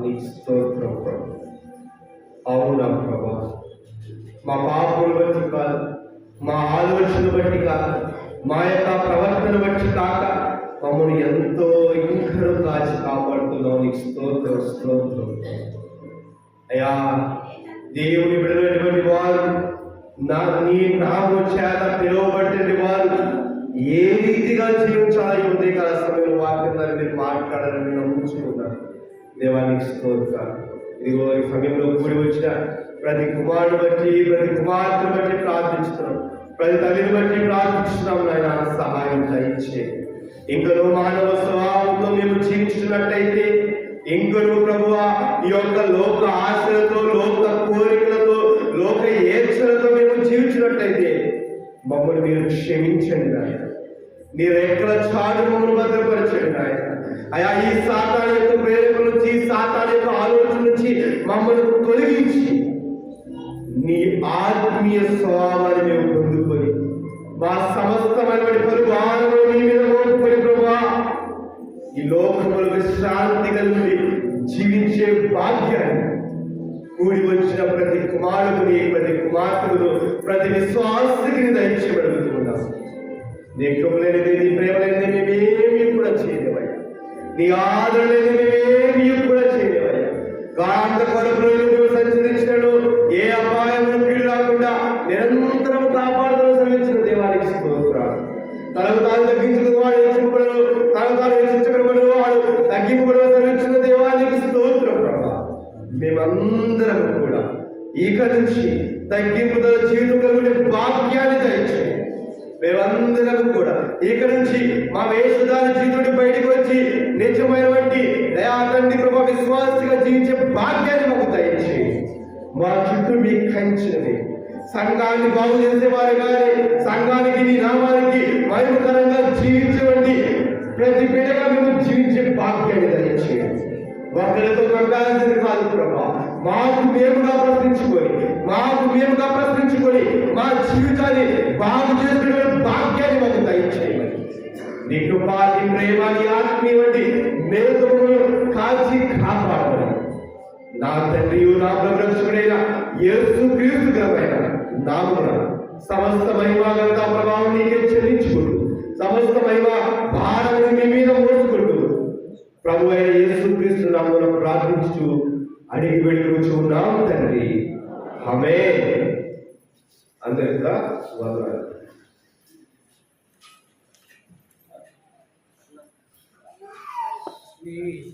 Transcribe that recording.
నీ స్తోత్రం ప్రభు అవునా ప్రభా? మా పాపములు బట్టి కాదు మా ఆలోచన బట్టి కాదు మా యొక్క ప్రవర్తన బట్టి కాక మమ్మల్ని ఎంతో ఇంకరు కాచి కాపాడుతున్నావు. నీకు స్తోత్రం స్తోత్రం. అయ్యా దేవుని విడలేటువంటి వారు నా నీ నామ చేత పిలువబట్టిన వారు ఏ రీతిగా జీవించాలి? ఉదయకాల సమయంలో వాక్యం మీరు మాట్లాడాలని నమ్ముచున్నాను. దేవానికి స్తోత్ర. ఇదిగో ఈ సమయంలో కూడి వచ్చిన ప్రతి కుమారుడు బట్టి ప్రతి కుమార్తె బట్టి ప్రార్థిస్తున్నాం ప్రతి తల్లిని బట్టి ప్రార్థిస్తున్నాం నాయన సహాయం దయచే. ఇంకను మానవ స్వభావంతో మేము జీవించినట్టయితే ఇంకను ప్రభువ ఈ యొక్క లోక ఆశలతో లోక కోరికలతో లోక ఏర్చలతో మేము జీవించినట్టయితే మమ్మల్ని మీరు క్షమించండి ఆయన మీరు ఎక్కడ చాటు మమ్మల్ని తొలగించి నీ ఆత్మీయ స్వభావాన్ని మేము పొందుకొని మా సమస్తమైనటువంటి పరువారము నీ మీద మోపుకొని ప్రభా ఈ లోకములకు శాంతి కలిగి జీవించే భాగ్యాన్ని కూడి వచ్చిన ప్రతి కుమారుడిని ప్రతి కుమార్తెను ప్రతి విశ్వాసకి దయచేయబడుతున్నాం. నీ కృపలేనిది నీ ప్రేమ లేనిది మేమేమి కూడా చేయలేవయ్యా నీ ఆదరణ లేనిది మేమేమి గాంధ కొరకులు ఏ అపాయం కీడు రాకుండా నిరంతరం కాపాడుతూ శ్రమించిన దేవానికి స్తోత్రాలు. తనకు తాను వాడు తనకు తాను వాడు శ్రమించిన దేవానికి స్తోత్రం ప్రభా. మేమందరం కూడా ఇక నుంచి తగ్గింపుదల జీవితం కలిగిన భాగ్యాన్ని దయచేయండి మేమందరం కూడా ఇక నుంచి మా వేషధారి జీవితుడి బయటకు వచ్చి నిజమైన కాకండి ప్రభా విశ్వాసగా జీవించే భాగ్యాన్ని మాకు దయచేయండి. మా చుట్టూ మీకు కంచినది సంఘాన్ని బాగు చేసేవారు కానీ సంఘానికి నీ నామానికి మహిమకరంగా జీవించవండి ప్రతి బిడ్డగా మేము జీవించే భాగ్యాన్ని దయచేయండి. ఒకరితో కంపాల్సింది కాదు ప్రభా మాకు మేముగా ప్రశ్నించుకొని మాకు మేముగా ప్రశ్నించుకొని మా జీవితాన్ని బాగు చేసిన భాగ్యాన్ని నీ కృపా నీ ప్రేమ నీ ఆత్మీయ వంటి మేలును కాల్చి కాపాడమని నా తండ్రియు నా ప్రదర్శకుడైన యేసు క్రీస్తు గలమైన నామున సమస్త మహిమాగంతా ప్రభావం నీకే చెల్లించుకుంటూ సమస్త మహిమ భారం మీ మీద మోసుకుంటూ ప్రభు అయిన యేసు క్రీస్తు నామున ప్రార్థించు అడిగి వెళ్ళి ఉన్నాం తండ్రి. హమే అందరికీ కూడా వందనాలు. 低于